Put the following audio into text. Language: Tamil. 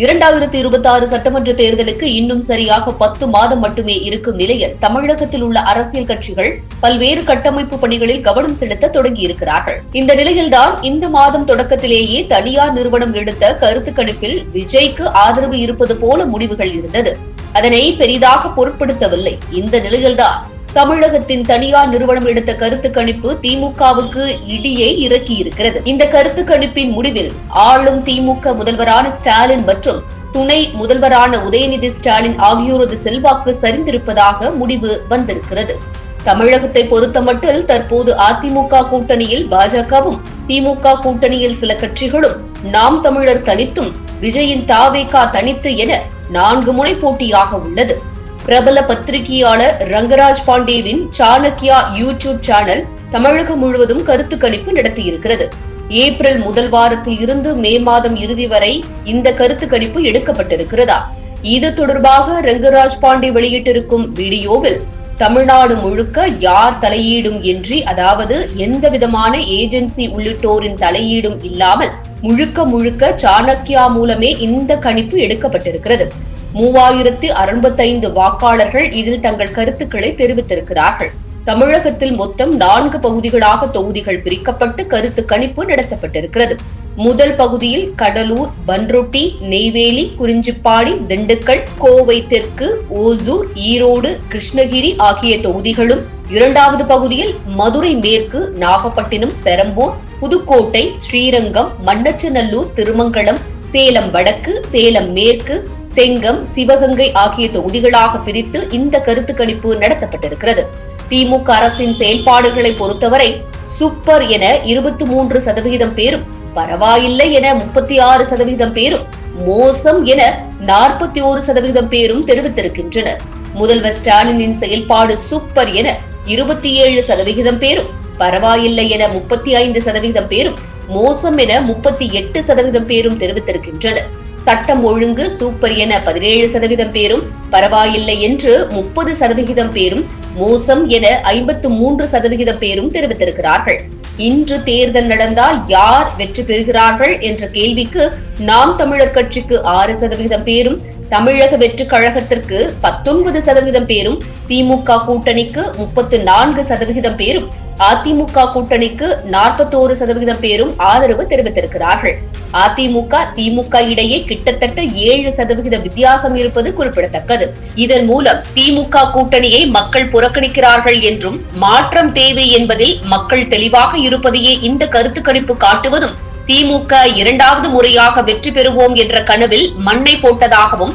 இரண்டாயிரத்தி இருபத்தி ஆறு சட்டமன்ற தேர்தலுக்கு இன்னும் சரியாக பத்து மாதம் மட்டுமே இருக்கும் நிலையில் தமிழகத்தில் உள்ள அரசியல் கட்சிகள் பல்வேறு கட்டமைப்பு பணிகளில் கவனம் செலுத்த தொடங்கியிருக்கிறார்கள். இந்த நிலையில்தான் இந்த மாதம் தொடக்கத்திலேயே தனியார் நிறுவனம் எடுத்த கருத்து கணிப்பில் விஜய்க்கு ஆதரவு இருப்பது போல முடிவுகள் இருந்தது. அதனை பெரிதாக பொருட்படுத்தவில்லை. இந்த நிலையில்தான் தமிழகத்தின் தனியார் நிறுவனம் எடுத்த கருத்து கணிப்பு திமுகவுக்கு இடியை இறக்கியிருக்கிறது. இந்த கருத்து கணிப்பின் முடிவில் ஆளும் திமுக முதல்வரான ஸ்டாலின் மற்றும் துணை முதல்வரான உதயநிதி ஸ்டாலின் ஆகியோரது செல்வாக்கு சரிந்திருப்பதாக முடிவு வந்திருக்கிறது. தமிழகத்தை பொறுத்தமட்டில் தற்போது அதிமுக கூட்டணியில் பாஜகவும் திமுக கூட்டணியில் சில கட்சிகளும் நாம் தமிழர் தனித்தும் விஜயின் தாவேகா தனித்து என நான்கு முனை போட்டியாக உள்ளது. பிரபல பத்திரிகையாளர் ரங்கராஜ் பாண்டேவின் சாணக்யா யூடியூப் சேனல் தமிழகம் முழுவதும் கருத்து கணிப்பு நடத்தியிருக்கிறது. ஏப்ரல் முதல் வாரத்தில் இருந்து மே மாதம் இறுதி வரை இந்த கருத்து கணிப்பு எடுக்கப்பட்டிருக்கிறதா? இது தொடர்பாக ரங்கராஜ் பாண்டே வெளியிட்டிருக்கும் வீடியோவில் தமிழ்நாடு முழுக்க யார் தலையீடும் இன்றி அதாவது எந்த விதமான ஏஜென்சி உள்ளிட்டோரின் தலையீடும் இல்லாமல் முழுக்க முழுக்க சாணக்யா மூலமே இந்த கணிப்பு எடுக்கப்பட்டிருக்கிறது. மூவாயிரத்தி அறுபத்தைந்து வாக்காளர்கள் இதில் தங்கள் கருத்துக்களை தெரிவித்திருக்கிறார்கள். தமிழகத்தில் மொத்தம் நான்கு பகுதிகளாக தொகுதிகள் பிரிக்கப்பட்டு கருத்து கணிப்பு நடத்தப்பட்டிருக்கிறது. முதல் பகுதியில் கடலூர் பன்ருட்டி நெய்வேலி குறிஞ்சிப்பாடி திண்டுக்கல் கோவை தெற்கு ஓசூர் ஈரோடு கிருஷ்ணகிரி ஆகிய தொகுதிகளும். இரண்டாவது பகுதியில் மதுரை மேற்கு நாகப்பட்டினம் பெரம்பூர் புதுக்கோட்டை ஸ்ரீரங்கம் மண்ணச்சநல்லூர் திருமங்கலம் சேலம் வடக்கு சேலம் மேற்கு செங்கம் சிவகங்கை ஆகிய தொகுதிகளாக பிரித்து இந்த கருத்து கணிப்பு நடத்தப்பட்டிருக்கிறது. திமுக அரசின் செயல்பாடுகளை பொறுத்தவரை சூப்பர் என இருபத்தி மூன்று சதவிகிதம் பேரும் பரவாயில்லை என முப்பத்தி ஆறு சதவிகிதம் பேரும் மோசம் என நாற்பத்தி ஓரு சதவிகிதம் பேரும் தெரிவித்திருக்கின்றனர். முதல்வர் ஸ்டாலினின் செயல்பாடு சூப்பர் என இருபத்தி ஏழு சதவிகிதம் பேரும் பரவாயில்லை என முப்பத்தி ஐந்து சதவிகிதம் பேரும் மோசம் என முப்பத்தி எட்டு சதவீதம் பேரும் தெரிவித்திருக்கின்றனர். சட்டம் ஒழுங்கு சூப்பர் என பதினேழு சதவீதம் பேரும் பரவாயில்லை என்று முப்பது சதவிகிதம் பேரும் மோசம் என ஐம்பத்து மூன்று சதவிகிதம் பேரும் தெரிவித்திருக்கிறார்கள். இன்று தேர்தல் நடந்தால் யார் வெற்றி பெறுகிறார்கள் என்ற கேள்விக்கு நாம் தமிழர் கட்சிக்கு ஆறு சதவிகிதம் பேரும் தமிழக வெற்றி கழகத்திற்கு பத்தொன்பது சதவீதம் பேரும் திமுக கூட்டணிக்கு முப்பத்து நான்கு சதவிகிதம் பேரும் அதிமுக கூட்டணிக்கு நாற்பத்தோரு சதவிகிதம் பேரும் ஆதரவு தெரிவித்திருக்கிறார்கள். அதிமுக திமுக இடையே கிட்டத்தட்ட ஏழு சதவிகித வித்தியாசம் இருப்பது குறிப்பிடத்தக்கது. இதன் மூலம் திமுக கூட்டணியை மக்கள் புறக்கணிக்கிறார்கள் என்றும் மாற்றம் தேவை என்பதில் மக்கள் தெளிவாக இருப்பதையே இந்த கருத்து கணிப்பு காட்டுவதும் திமுக இரண்டாவது முறையாக வெற்றி பெறுவோம் என்ற கனவில் மண்ணை போட்டதாகவும்